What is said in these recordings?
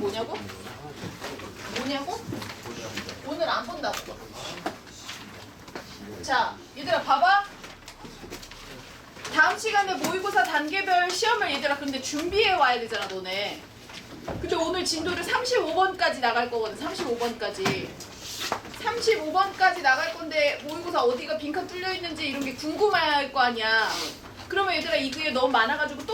뭐냐고? 뭐냐고? 오늘 안 본다고. 자, 얘들아 봐봐. 다음 시간에 모의고사 단계별 시험을 얘들아 근데 준비해 와야 되잖아 너네. 근데 오늘 진도를 35번까지 나갈 거거든. 35번까지. 35번까지 나갈 건데 모의고사 어디가 빈칸 뚫려 있는지 이런 게 궁금할 거 아니야. 그러면 얘들아 이게 너무 많아가지고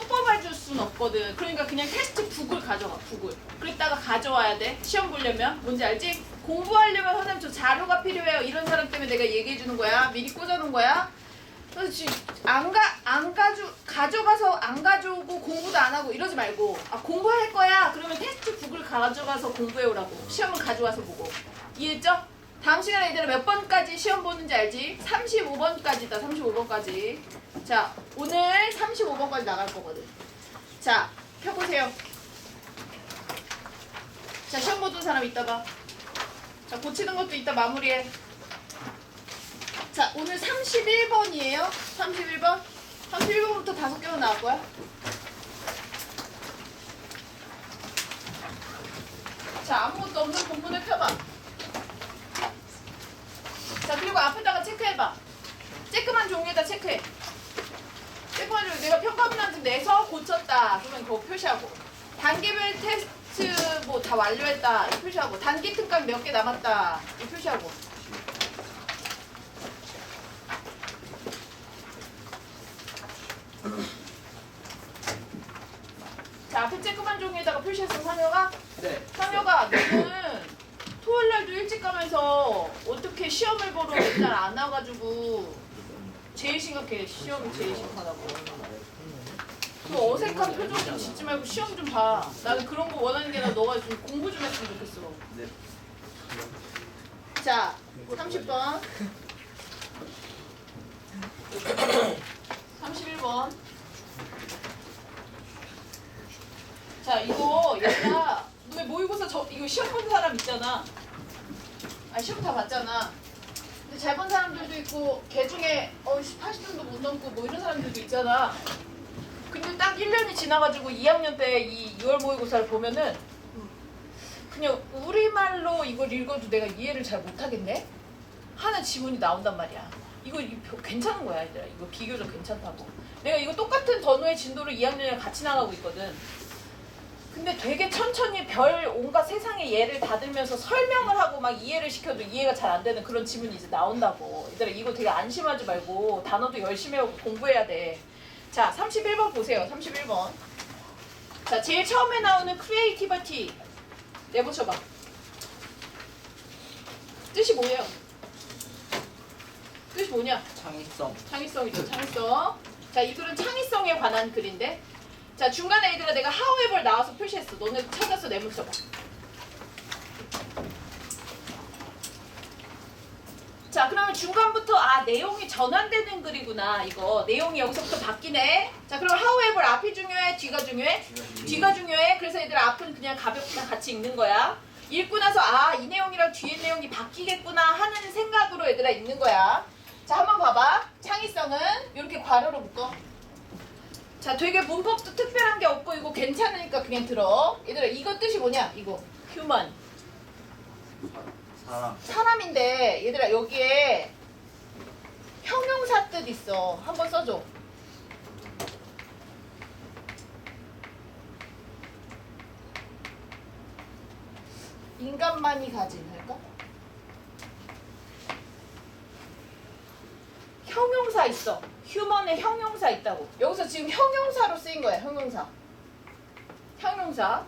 순 없거든. 그러니까 그냥 테스트 북을 가져가 북을. 그랬다가 가져와야 돼. 시험 보려면 뭔지 알지? 공부하려면 선생님 저 자료가 필요해요. 이런 사람 때문에 내가 얘기해 주는 거야. 미리 꽂아놓은 거야. 그래서 지금 안 가 안 가져 가져가서 안 가져오고 공부도 안 하고 이러지 말고 아 공부할 거야. 그러면 테스트 북을 가져가서 공부해 오라고. 시험은 가져와서 보고. 이해했죠? 다음 시간에 얘들아 몇 번까지 시험 보는지 알지? 35번까지다. 35번까지. 자, 오늘 35번까지 나갈 거거든. 자, 펴보세요. 자, 시험 보던 사람 이따 봐. 자, 고치는 것도 이따 마무리해. 자, 오늘 31번이에요. 31번. 31번부터 다섯 개만 나올 거야. 자, 아무것도 없는 본문을 펴봐. 자, 그리고 앞에다가 체크해봐. 쬐끄만 종류에다 체크해. 쬐끄만 종류 내가 평가문한테 내서 고쳤다. 그러면 그거 표시하고. 단계별 테스트 뭐 다 완료했다. 표시하고. 단기 특강 몇 개 남았다. 표시하고. 자, 앞에 쬐끄만 종이에다가 표시했어, 상혁아? 네. 상혁아, 너는 토요일 날도 일찍 가면서 어떻게 시험을 보러 맨날 안 와가지고 제일 심각해. 시험이 제일 심하다고. 그 어색한 표정 좀 짓지 말고 시험 좀 봐. 나는 그런 거 원하는 게 아니라 너가 좀 공부 좀 했으면 좋겠어. 네. 자, 30번. 31번. 자, 이거 얘가 너왜 모의고사 저 이거 시험 본 사람 있잖아. 아, 시험 다 봤잖아. 근데 잘본 사람들도 있고 걔 중에 어 80점도 못 넘고 뭐 이런 사람들도 있잖아. 근데 딱 1년이 지나가지고 2학년 때 이 6월 모의고사를 보면은 그냥 우리말로 이걸 읽어도 내가 이해를 잘 못하겠네? 하는 지문이 나온단 말이야. 이거 괜찮은 거야, 얘들아. 이거 비교적 괜찮다고. 내가 이거 똑같은 단어의 진도를 2학년이랑 같이 나가고 있거든. 근데 되게 천천히 별 온갖 세상의 예를 다 들면서 설명을 하고 막 이해를 시켜도 이해가 잘 안 되는 그런 지문이 이제 나온다고. 얘들아, 이거 되게 안심하지 말고 단어도 열심히 하고 공부해야 돼. 자, 31번 보세요. 31번. 자, 제일 처음에 나오는 크리에이티비티. 내보셔봐. 뜻이 뭐예요? 뜻이 뭐냐? 창의성. 창의성이죠, 창의성. 자, 이 글은 창의성에 관한 글인데. 자, 중간에 얘들아 내가 however 나와서 표시했어. 너네 찾아서 내문 써봐. 자, 그러면 중간부터 아 내용이 전환되는 글이구나. 이거 내용이 여기서부터 바뀌네. 자, 그럼 however 앞이 중요해, 뒤가 중요해? 뒤가 중요해. 그래서 얘들 앞은 그냥 가볍게 같이 읽는 거야. 읽고 나서 아 이 내용이랑 뒤에 내용이 바뀌겠구나 하는 생각으로 얘들아 읽는 거야. 자 한번 봐봐. 창의성은 이렇게 괄호로 묶어. 자 되게 문법도 특별한 게 없고 이거 괜찮으니까 그냥 들어. 얘들아 이거 뜻이 뭐냐? 이거 human 사람. 사람인데 얘들아 여기에 형용사 뜻 있어. 한번 써 줘. 인간만이 가진 할까? 형용사 있어. 휴먼의 형용사 있다고. 여기서 지금 형용사로 쓰인 거야. 형용사. 형용사.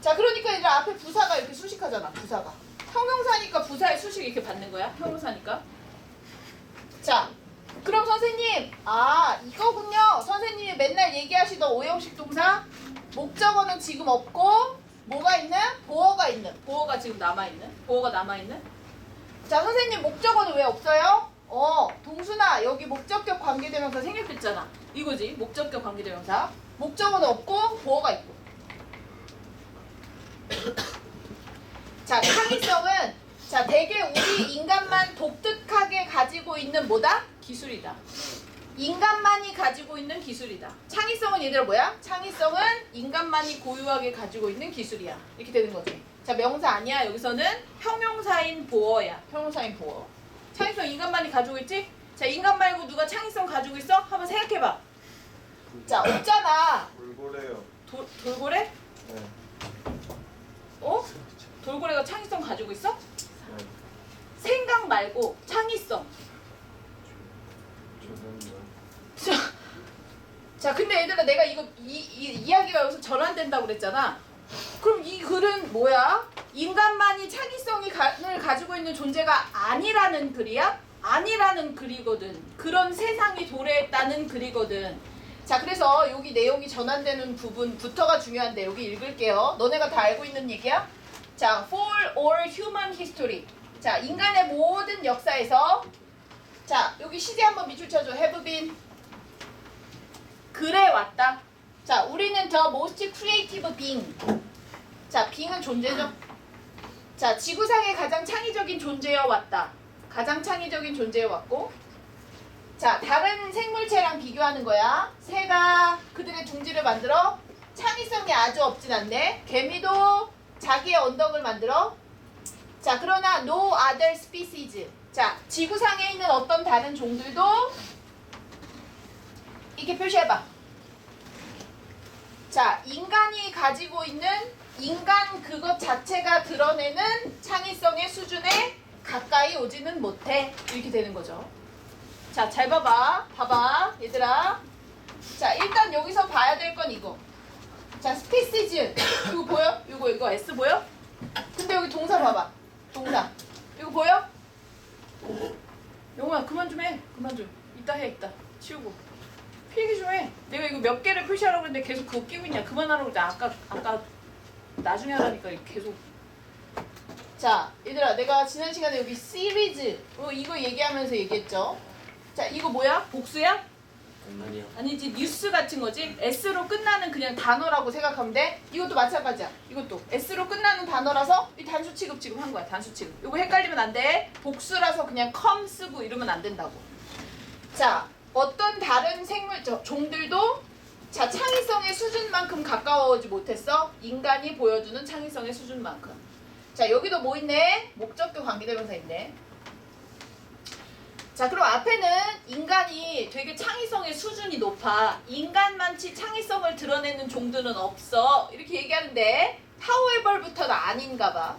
자, 그러니까 얘들 앞에 부사가 이렇게 수식하잖아. 부사가. 형용사니까 부사의 수식 이렇게 받는 거야. 형용사니까. 자, 그럼 선생님, 아 이거군요. 선생님이 맨날 얘기하시던 오형식 동사 목적어는 지금 없고 뭐가 있는? 보어가 있는. 보어가 지금 남아 있는. 보어가 남아 있는. 자, 선생님 목적어는 왜 없어요? 어, 동순아 여기 목적격 관계대명사 생략됐잖아. 이거지. 목적격 관계대명사. 목적어는 없고 보어가 있고. 자, 창의성은 자, 대개 우리 인간만 독특하게 가지고 있는 뭐다? 기술이다. 인간만이 가지고 있는 기술이다. 창의성은 얘들아 뭐야? 창의성은 인간만이 고유하게 가지고 있는 기술이야. 이렇게 되는 거지. 자, 명사 아니야. 여기서는 형용사인 보어야. 형용사인 보어. 창의성 인간만이 가지고 있지? 자, 인간 말고 누가 창의성 가지고 있어? 한번 생각해봐. 자, 없잖아. 돌고래요. 도, 돌고래? 네. 어? 돌고래가 창의성 가지고 있어? 네. 생각 말고 창의성. 죄송해요. 자, 자, 근데 얘들아 내가 이거 이, 이 이야기가 여기서 전환된다고 그랬잖아. 그럼 이 글은 뭐야? 인간만이 창의성이 을 가지고 있는 존재가 아니라는 글이야? 아니라는 글이거든. 그런 세상이 도래했다는 글이거든. 자, 그래서 여기 내용이 전환되는 부분부터가 중요한데 여기 읽을게요. 너네가 다 알고 있는 얘기야? 자, for all human history. 자, 인간의 모든 역사에서 자, 여기 시제 한번 밑줄 쳐줘. been 그래 왔다. 자, 우리는 the most creative being. 자, being은 존재죠. 자, 지구상의 가장 창의적인 존재여 왔다. 가장 창의적인 존재여 왔고. 자, 다른 생물체랑 비교하는 거야. 새가 그들의 둥지를 만들어 창의성이 아주 없진 않네. 개미도 자기의 언덕을 만들어. 자, 그러나 no other species. 자, 지구상에 있는 어떤 다른 종들도 이렇게 표시해봐. 자, 인간이 가지고 있는 인간 그것 자체가 드러내는 창의성의 수준에 가까이 오지는 못해. 이렇게 되는 거죠. 자, 잘 봐봐. 봐봐. 얘들아. 자, 일단 여기서 봐야 될 건 이거. 자, 스피시즈. 이거 보여? 이거, 이거 S 보여? 근데 여기 동사 봐봐. 동사. 이거 보여? 영호야, 그만 좀 해. 그만 좀. 이따 해, 이따. 치우고. 필기 좀 해. 내가 이거 몇 개를 표시하라고 했는데 계속 그거 끼고 있냐. 그만하라고 했잖아. 아까, 아까 나중에 하라니까 계속. 자, 얘들아, 내가 지난 시간에 여기 시리즈, 어, 이거 얘기하면서 얘기했죠. 자, 이거 뭐야? 복수야? 아니요. 아니지, 뉴스 같은 거지? S로 끝나는 그냥 단어라고 생각하면 돼. 이것도 마찬가지야. 이것도 S로 끝나는 단어라서 이 단수 취급 지금 한 거야. 단수 취급. 이거 헷갈리면 안 돼. 복수라서 그냥 컴 쓰고 이러면 안 된다고. 자, 어떤 다른 생물 저, 종들도 자 창의성의 수준만큼 가까워오지 못했어. 인간이 보여주는 창의성의 수준만큼. 자, 여기도 뭐 있네? 목적격 관계대명사 있네. 자, 그럼 앞에는 인간이 되게 창의성의 수준이 높아. 인간만치 창의성을 드러내는 종들은 없어. 이렇게 얘기하는데, however부터는 아닌가 봐.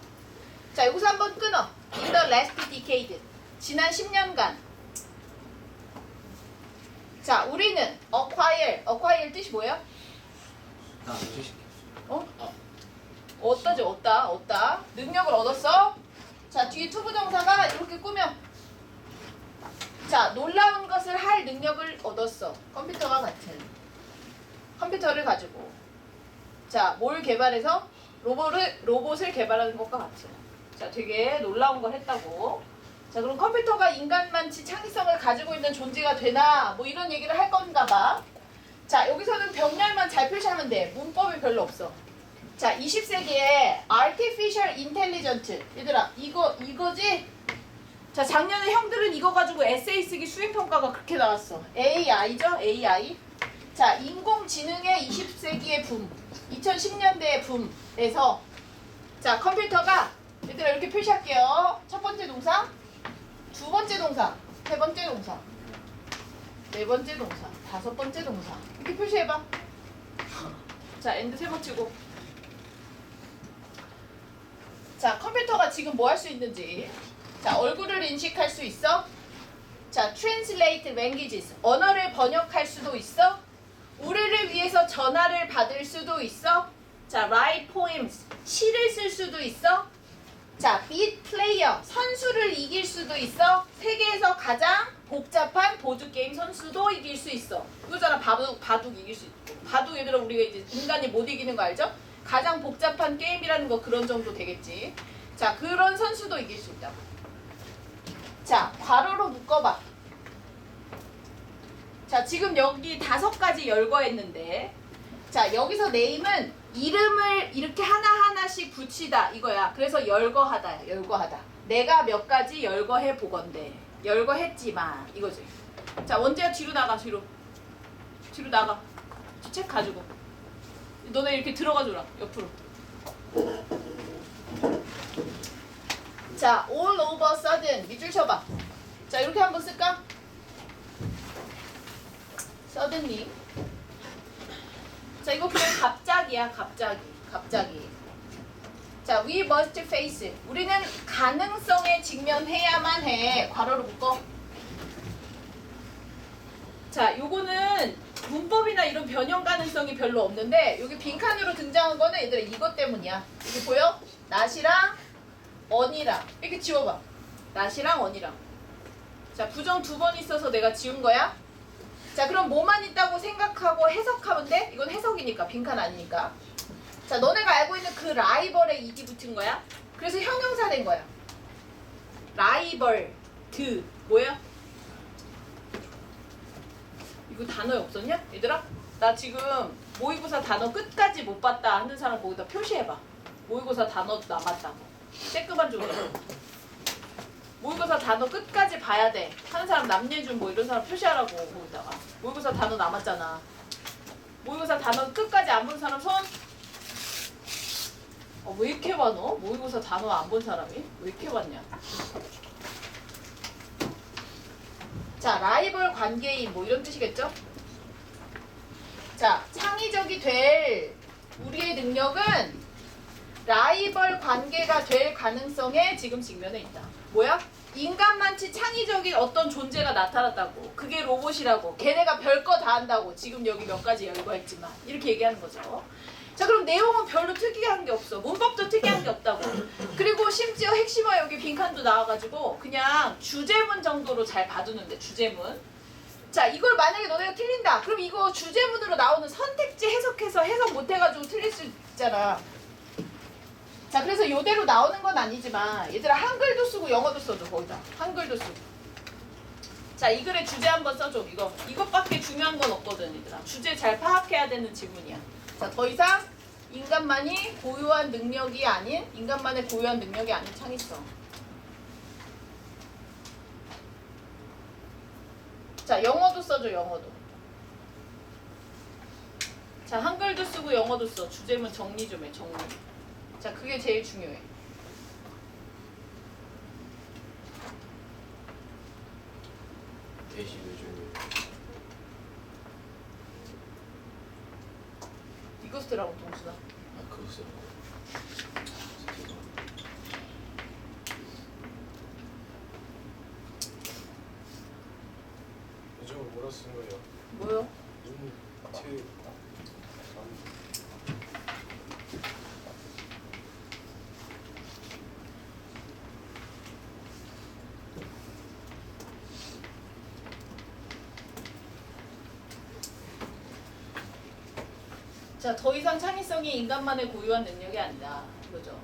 자, 여기서 한번 끊어. In the last decade. 지난 10년간. 자, 우리는 acquire. acquire 뜻이 뭐야? 아, 주식. 어? 얻다지, 얻다, 얻다. 능력을 얻었어? 자, 뒤에 투부정사가 이렇게 꾸며. 자, 놀라운 것을 할 능력을 얻었어. 컴퓨터와 같은. 컴퓨터를 가지고. 자, 뭘 개발해서? 로봇을, 로봇을 개발하는 것과 같은. 자, 되게 놀라운 걸 했다고. 자, 그럼 컴퓨터가 인간만치 창의성을 가지고 있는 존재가 되나? 뭐 이런 얘기를 할 건가 봐. 자, 여기서는 병렬만 잘 표시하면 돼. 문법이 별로 없어. 자, 20세기에 artificial intelligence. 얘들아, 이거 이거지? 자, 작년에 형들은 이거 가지고 에세이 쓰기 수행 평가가 그렇게 나왔어. AI죠? AI. 자, 인공지능의 20세기의 붐. 2010년대의 붐에서 자, 컴퓨터가 얘들아 이렇게 표시할게요. 첫 번째 동사, 두 번째 동사, 세 번째 동사, 네 번째 동사, 다섯 번째 동사. 이렇게 표시해봐. 자, 엔드 세 번 치고. 자, 컴퓨터가 지금 뭐 할 수 있는지. 자, 얼굴을 인식할 수 있어? 자, translate languages. 언어를 번역할 수도 있어? 우리를 위해서 전화를 받을 수도 있어? 자, write poems. 시를 쓸 수도 있어? 자, beat player. 선수를 이길 수도 있어? 세계에서 가장 복잡한 보드 게임 선수도 이길 수 있어. 그거잖아, 바둑, 바둑 이길 수 있고. 바둑 얘들아, 우리가 이제 인간이 못 이기는 거 알죠? 가장 복잡한 게임이라는 거 그런 정도 되겠지. 자, 그런 선수도 이길 수 있다고. 자, 괄호로 묶어 봐. 자, 지금 여기 다섯 가지 열거했는데, 자, 여기서 네임은 이름을 이렇게 하나하나씩 붙이다 이거야. 그래서 열거하다야, 열거하다. 내가 몇 가지 열거해 보건대. 열거했지만, 이거지. 자 원재야 뒤로 나가 뒤로. 뒤로 나가. 저책 가지고. 너네 이렇게 들어가 줘라 옆으로. 자 all over sudden 밑줄 쳐 봐. 자 이렇게 한번 쓸까? suddenly. 자 이거 그냥 갑자기야 갑자기 갑자기. 자, we must face. 우리는 가능성에 직면해야만 해. 괄호로 묶어. 자, 요거는 문법이나 이런 변형 가능성이 별로 없는데 여기 빈칸으로 등장한 거는 얘들아 이것 때문이야. 여기 보여? 낫이랑 언이랑 이렇게 지워봐. 낫이랑 언이랑. 자, 부정 두 번 있어서 내가 지운 거야. 자, 그럼 뭐만 있다고 생각하고 해석하면 돼? 이건 해석이니까 빈칸 아니니까. 자, 너네가 알고 있는 그 라이벌에 이디 붙은 거야. 그래서 형용사 된 거야. 라이벌 드 뭐야? 이거 단어에 없었냐? 얘들아? 나 지금 모의고사 단어 끝까지 못 봤다 하는 사람 거기다 표시해봐. 모의고사 단어 남았다고. 쬐끄만 좀 해. 모의고사 단어 끝까지 봐야 돼. 하는 사람 남예준 뭐 이런 사람 표시하라고 거기다가. 모의고사 단어 남았잖아. 모의고사 단어 끝까지 안 본 사람 손? 어, 왜 이렇게 많어? 모의고사 단어 안 본 사람이? 왜 이렇게 많냐? 자, 라이벌 관계인 뭐 이런 뜻이겠죠? 자, 창의적이 될 우리의 능력은 라이벌 관계가 될 가능성에 지금 직면해 있다. 뭐야? 인간만치 창의적인 어떤 존재가 나타났다고. 그게 로봇이라고. 걔네가 별거 다 한다고. 지금 여기 몇 가지 열거했지만. 이렇게 얘기하는 거죠. 자 그럼 내용은 별로 특이한 게 없어 문법도 특이한 게 없다고 그리고 심지어 핵심어 여기 빈칸도 나와가지고 그냥 주제문 정도로 잘 봐두는데 주제문 자 이걸 만약에 너네가 틀린다 그럼 이거 주제문으로 나오는 선택지 해석해서 해석 못해가지고 틀릴 수 있잖아 자 그래서 이대로 나오는 건 아니지만 얘들아 한글도 쓰고 영어도 써줘 거기다 한글도 쓰고 자 이 글의 주제 한번 써줘 이거 이것밖에 중요한 건 없거든 얘들아 주제 잘 파악해야 되는 지문이야 자, 더 이상 인간만이 고유한 능력이 아닌 인간만의 고유한 능력이 아닌 창의성. 자, 영어도 써줘, 영어도. 자, 한글도 쓰고 영어도 써. 주제문 정리 좀 해, 정리. 자, 그게 제일 중요해. 대시 요즘 이거 쓰라고, 동수다. 아 그거 써. 요즘은 뭐라 쓰는 거예요? 뭐요? 눈, 체, 자, 더 이상 창의성이 인간만의 고유한 능력이 아니다. 이거죠.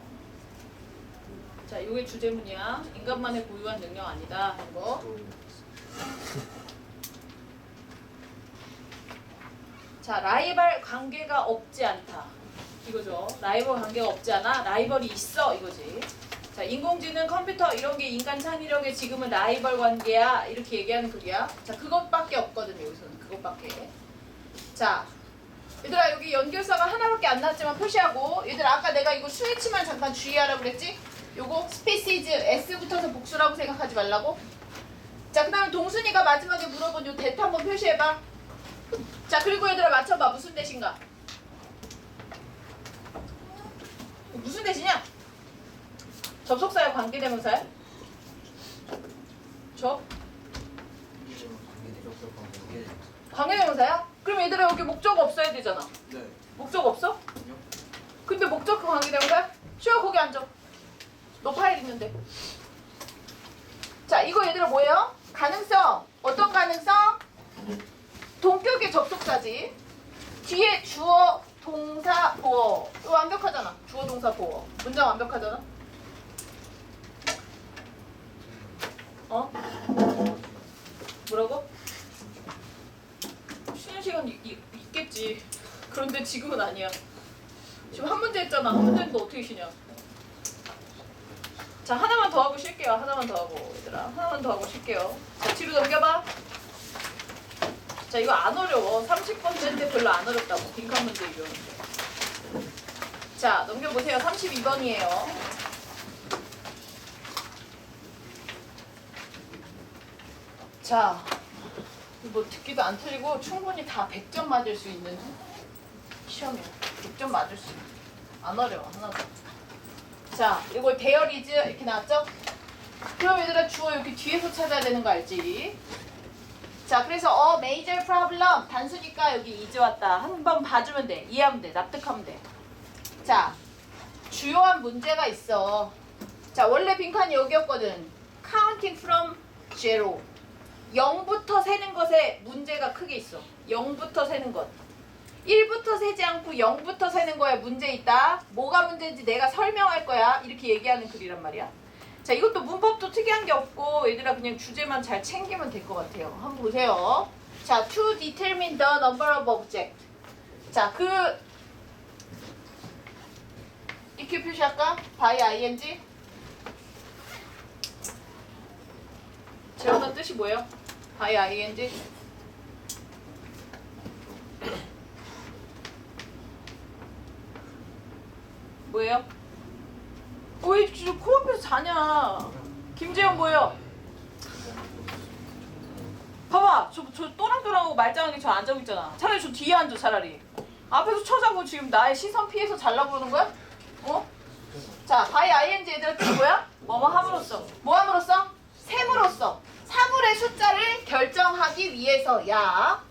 자, 이게 주제문이야. 인간만의 고유한 능력 아니다. 하는 거. 자, 라이벌 관계가 없지 않다. 이거죠. 라이벌 관계가 없지 않아. 라이벌이 있어. 이거지. 자, 인공지능, 컴퓨터 이런 게 인간 창의력의 지금은 라이벌 관계야. 이렇게 얘기하는 글이야. 자, 그것밖에 없거든요. 여기서는 그것밖에. 자, 얘들아 여기 연결사가 하나밖에 안 나왔지만 표시하고 얘들아 아까 내가 이거 스위치만 잠깐 주의하라고 그랬지? 요거 스피시즈 S 붙어서 복수라고 생각하지 말라고 자 그 다음에 동순이가 마지막에 물어본 요 대타 한번 표시해봐 자 그리고 얘들아 맞춰봐 무슨 대신가 무슨 대신이야? 접속사야 관계대명사야? 접? 관계대명사야? 얘들아 여기 목적 없어야 되잖아 네. 목적 없어? 근데 목적 그 관계대명사야? 쉬어 거기 앉아 너 파일 있는데 자 이거 얘들아 뭐예요? 가능성 어떤 가능성? 동격의 접속사지 뒤에 주어 동사 보어 이거 완벽하잖아 주어 동사 보어 문장 완벽하잖아 어? 뭐라고? 쉬는 시간 이- 이- 있겠지 그런데 지금은 아니야 지금 한 문제 했잖아 한 문제 했는데 어떻게 쉬냐 자 하나만 더 하고 쉴게요 하나만 더 하고 얘들아 하나만 더 하고 쉴게요 자 뒤로 넘겨봐 자 이거 안 어려워. 30번째인데 별로 안 어렵다고. 빈칸 문제 이거는데. 자 넘겨보세요. 32번이에요. 자, 뭐 듣기도 안 틀리고 충분히 다 100점 맞을 수 있는 시험이야. 100점 맞을 수 있는. 안 어려워, 하나도. 자, 이거 대열이즈 이렇게 나왔죠? 그럼 얘들아 주어 이렇게 뒤에서 찾아야 되는 거 알지? 자, 그래서 어 major problem 단수니까 여기 이제 왔다. 한번 봐주면 돼. 이해하면 돼. 납득하면 돼. 자, 주요한 문제가 있어. 자, 원래 빈칸이 여기였거든. counting from zero. 0부터 세는 것에 문제가 크게 있어. 0부터 세는 것. 1부터 세지 않고 0부터 세는 거에 문제 있다. 뭐가 문제인지 내가 설명할 거야. 이렇게 얘기하는 글이란 말이야. 자, 이것도 문법도 특이한 게 없고 얘들아 그냥 주제만 잘 챙기면 될 것 같아요. 한번 보세요. 자, to determine the number of object. 자, 그 이렇게 표시할까? by ing. 재현한 뜻이 뭐예요? by ing. 뭐예요? 왜 진짜 코앞에서 자냐? 김재현 뭐예요? 봐봐, 저, 저 또랑또랑하고 말짱하게 저 앉아고 있잖아. 차라리 저 뒤에 앉아, 차라리. 앞에서 쳐자고 지금 나의 시선 피해서 잘라고 그러는 거야? 어? 자, by ing 얘들아 뜻 뭐야? 뭐뭐 함으로써. 뭐 함으로써? 셈으로써. 사물의 숫자를 결정하기 위해서 야.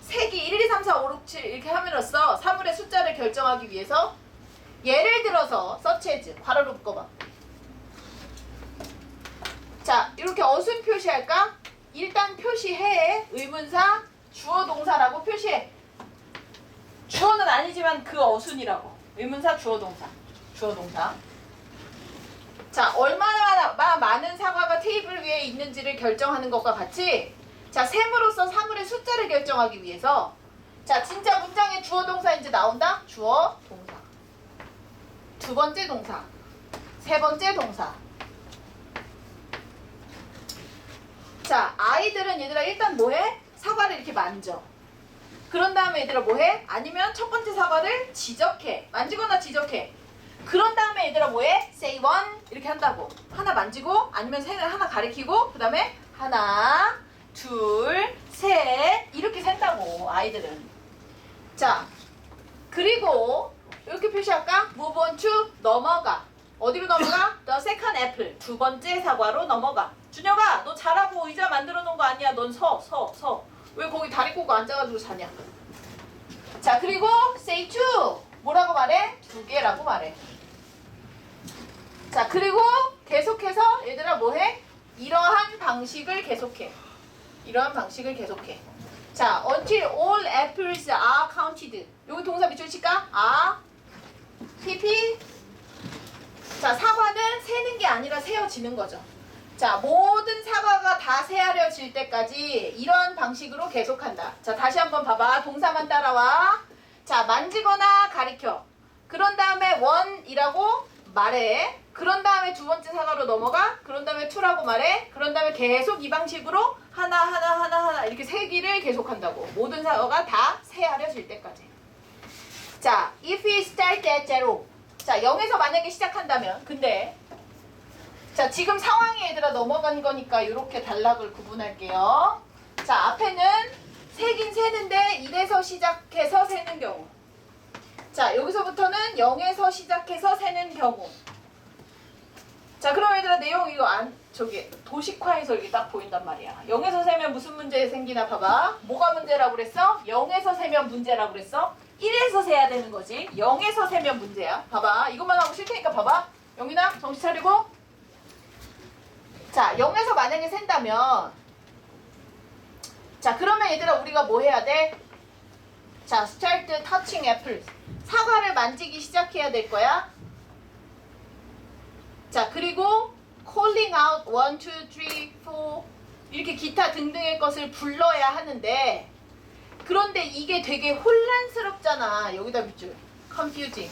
색이 1, 2, 3, 4, 5, 6, 7 이렇게 함으로써 사물의 숫자를 결정하기 위해서 예를 들어서 서치해즈 괄호로 묶어봐. 자 이렇게 어순 표시할까? 일단 표시해 의문사 주어 동사라고 표시해. 주어는 아니지만 그 어순이라고. 의문사 주어 동사. 주어 동사. 자 얼마나 마- 많은 사과가 테이블 위에 있는지를 결정하는 것과 같이 자 셈으로써 사물의 숫자를 결정하기 위해서 자 진짜 문장에 주어 동사 이제 나온다. 주어 동사. 두 번째 동사, 세 번째 동사. 자, 아이들은 얘들아 일단 뭐해? 사과를 이렇게 만져. 그런 다음에 얘들아 뭐해? 아니면 첫 번째 사과를 지적해. 만지거나 지적해. 그런 다음에 얘들아 뭐해? say one 이렇게 한다고. 하나 만지고 아니면 세는 하나 가리키고 그 다음에 하나, 둘, 셋 이렇게 센다고 아이들은. 자, 그리고 이렇게 표시할까? move on to 넘어가. 어디로 넘어가? the second apple. 두 번째 사과로 넘어가. 준혁아, 너 잘하고 의자 만들어 놓은 거 아니야? 넌 서, 서, 서. 왜 거기 다리 꼬고 앉아가지고 자냐? 자, 그리고 say two. 뭐라고 말해? 두 개라고 말해. 자, 그리고 계속해서 얘들아 뭐해? 이러한 방식을 계속해. 이러한 방식을 계속해. 자, until all apples are counted. 여기 동사 밑줄 칠까? are, pp. 자, 사과는 세는 게 아니라 세어지는 거죠. 자, 모든 사과가 다 세아려질 때까지 이런 방식으로 계속한다. 자, 다시 한번 봐봐. 동사만 따라와. 자, 만지거나 가리켜. 그런 다음에 원이라고 말해. 그런 다음에 두 번째 사과로 넘어가. 그런 다음에 투라고 말해. 그런 다음에 계속 이 방식으로 하나 하나 하나 하나 이렇게 세기를 계속한다고. 모든 사과가 다 세아려질 때까지. 자, if we start at zero. 자, 0에서 만약에 시작한다면 근데 자, 지금 상황이 얘들아 넘어간 거니까 이렇게 단락을 구분할게요. 자, 앞에는 세긴 세는데 1에서 시작해서 세는 경우. 자, 여기서부터는 0에서 시작해서 세는 경우. 자, 그럼 얘들아 내용 이거 안 저기 도식화해서 이게 딱 보인단 말이야. 0에서 세면 무슨 문제 생기나 봐봐. 뭐가 문제라고 그랬어? 0에서 세면 문제라고 그랬어? 1에서 세야 되는 거지. 0에서 세면 문제야. 봐봐. 이것만 하고 싫테니까 봐봐. 영민아 정신 차리고. 자, 0에서 만약에 센다면 자, 그러면 얘들아 우리가 뭐 해야 돼? 자, start touching apples. 사과를 만지기 시작해야 될 거야. 자, 그리고 calling out 1, 2, 3, 4 이렇게 기타 등등의 것을 불러야 하는데 그런데 이게 되게 혼란스럽잖아. 여기다 밑줄. confusing.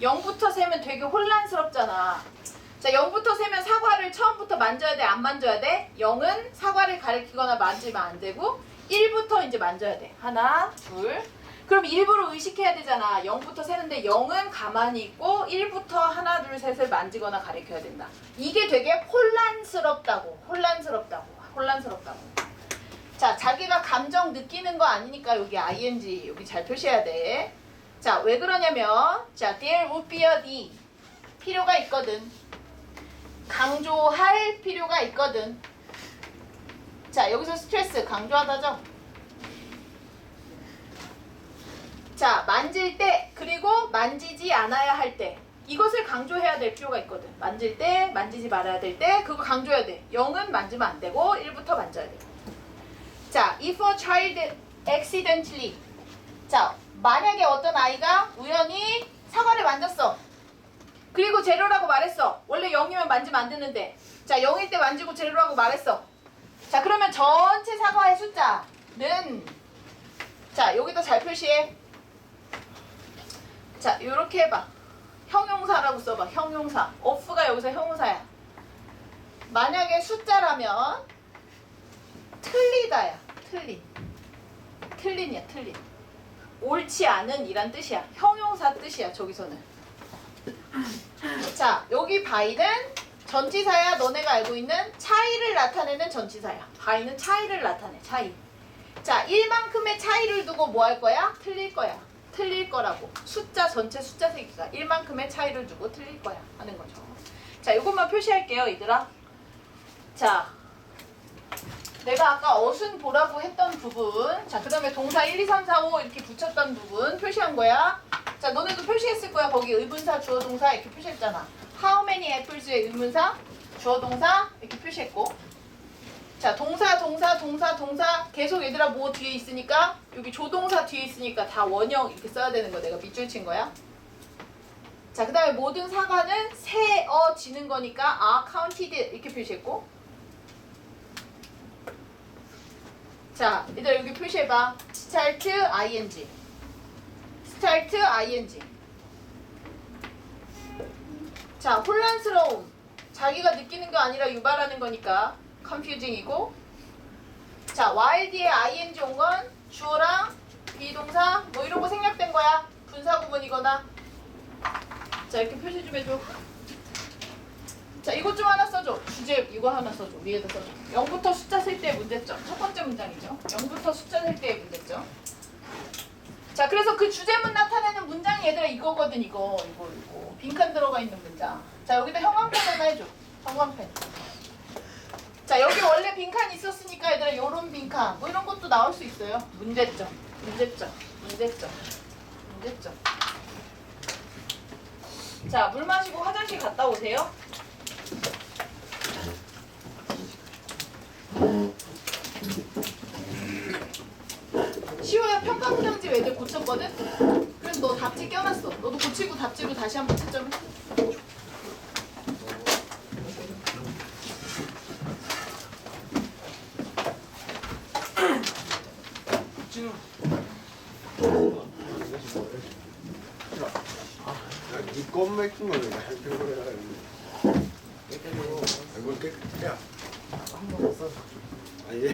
0부터 세면 되게 혼란스럽잖아. 자, 0부터 세면 사과를 처음부터 만져야 돼? 안 만져야 돼? 0은 사과를 가리키거나 만지면 안 되고 1부터 이제 만져야 돼. 하나, 둘. 그럼 일부러 의식해야 되잖아. 0부터 세는데 0은 가만히 있고 1부터 하나, 둘, 셋을 만지거나 가리켜야 된다. 이게 되게 혼란스럽다고. 혼란스럽다고. 혼란스럽다고. 자, 자기가 감정 느끼는 거 아니니까 여기 ing 여기 잘 표시해야 돼. 자, 왜 그러냐면 자, there would be a need. 필요가 있거든. 강조할 필요가 있거든. 자, 여기서 스트레스 강조하다죠? 자, 만질 때, 그리고 만지지 않아야 할 때. 이것을 강조해야 될 필요가 있거든. 만질 때, 만지지 말아야 될 때, 그거 강조해야 돼. 0은 만지면 안 되고, 1부터 만져야 돼. 자, if a child accidentally. 자, 만약에 어떤 아이가 우연히 사과를 만졌어. 그리고 제로라고 말했어. 원래 0이면 만지면 안 되는데. 자, 0일 때 만지고 제로라고 말했어. 자, 그러면 전체 사과의 숫자는 자, 여기다 잘 표시해. 자, 요렇게 해봐. 형용사라고 써봐. 형용사. off가 여기서 형용사야. 만약에 숫자라면 틀리다야. 틀린. 틀린이야, 틀린. 옳지 않은 이란 뜻이야. 형용사 뜻이야, 저기서는. 자, 여기 바이는 전치사야. 너네가 알고 있는 차이를 나타내는 전치사야. 바이는 차이를 나타내. 차이. 자, 1만큼의 차이를 두고 뭐 할 거야? 틀릴 거야. 틀릴 거라고. 숫자 전체 숫자 세기가 1만큼의 차이를 두고 틀릴 거야 하는 거죠. 자, 이것만 표시할게요, 얘들아. 자, 내가 아까 어순 보라고 했던 부분. 자, 그 다음에 동사 1, 2, 3, 4, 5 이렇게 붙였던 부분 표시한 거야. 자, 너네도 표시했을 거야. 거기 의문사, 주어, 동사 이렇게 표시했잖아. How many apples의 의문사, 주어, 동사 이렇게 표시했고. 자, 동사, 동사, 동사, 동사 계속 얘들아 뭐 뒤에 있으니까 여기 조동사 뒤에 있으니까 다 원형 이렇게 써야 되는 거 내가 밑줄 친 거야. 자, 그 다음에 모든 사과는 세어지는 거니까 아, counted 이렇게 표시했고. 자, 얘들아 여기 표시해봐. start ing. start ing. 자, 혼란스러움. 자기가 느끼는 거 아니라 유발하는 거니까 confusing이고. 자, while 뒤에 ing 온 건 주어랑 비동사 뭐 이런 거 생략된 거야. 분사 구문이거나. 자, 이렇게 표시 좀 해줘. 자, 이것 좀 하나 써줘. 주제 이거 하나 써줘. 위에다 써줘. 0부터 숫자 셀 때의 문제점. 첫 번째 문장이죠. 0부터 숫자 셀 때의 문제점. 자, 그래서 그 주제문 나타내는 문장이 얘들아 이거거든, 이거, 이거, 이거. 빈칸 들어가 있는 문장. 자, 여기다 형광펜 하나 해줘. 형광펜. 자, 여기 원래 빈칸 있었으니까 얘들아 요런 빈칸. 뭐 이런 것도 나올 수 있어요. 문제점, 문제점, 문제점, 문제점. 자, 물 마시고 화장실 갔다 오세요. 시호야 평가부장지 애들 고쳤거든? 그래서 너 답지 껴놨어. 너도 고치고 답지로 다시 한번 채점해.